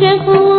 先哭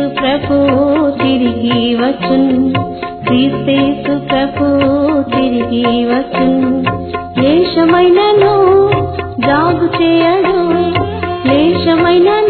క్రీస్తేసు ప్రభు తిరిగి వచ్చున్. క్రీస్తేసు ప్రభు తిరిగి వచ్చున్. లేశమైనను జాగు చేయడు. లేశమైనను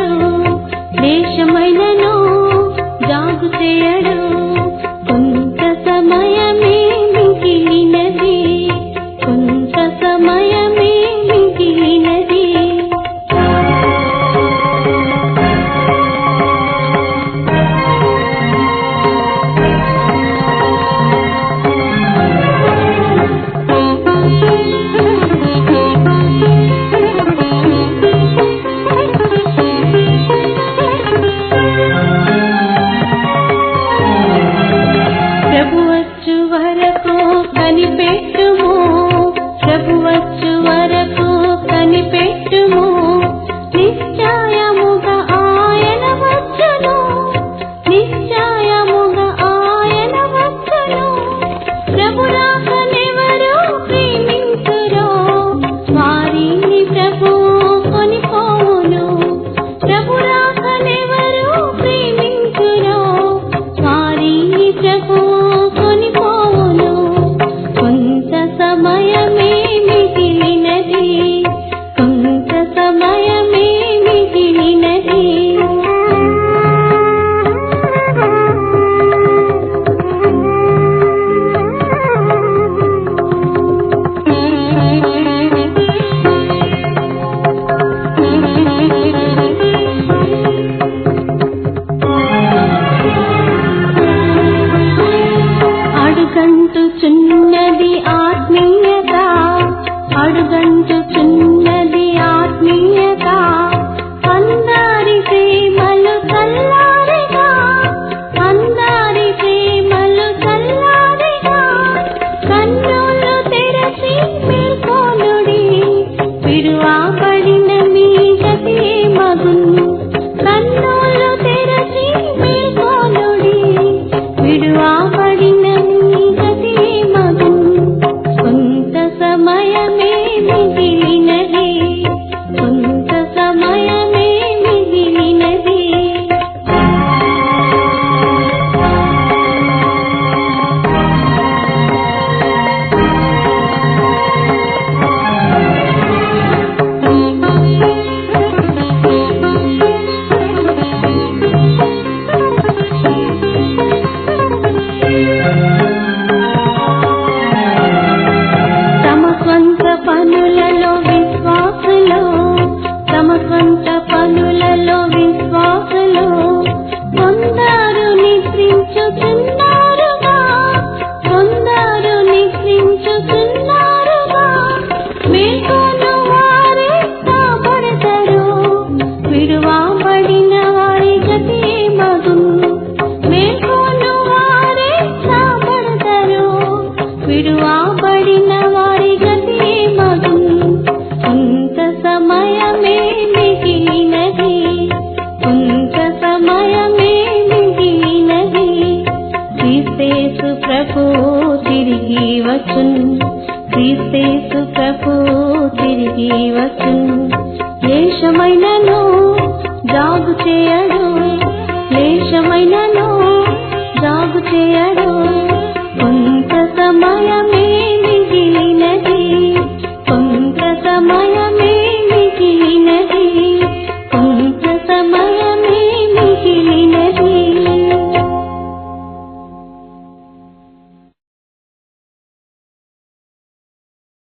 ಗೂ కొరకు తిరిగి వచ్చున్. క్రీస్తేసు ప్రభు తిరిగి వచ్చున్. లేశమైనను జాగు చేయడు. లేశమైనను జాగు చేయడు.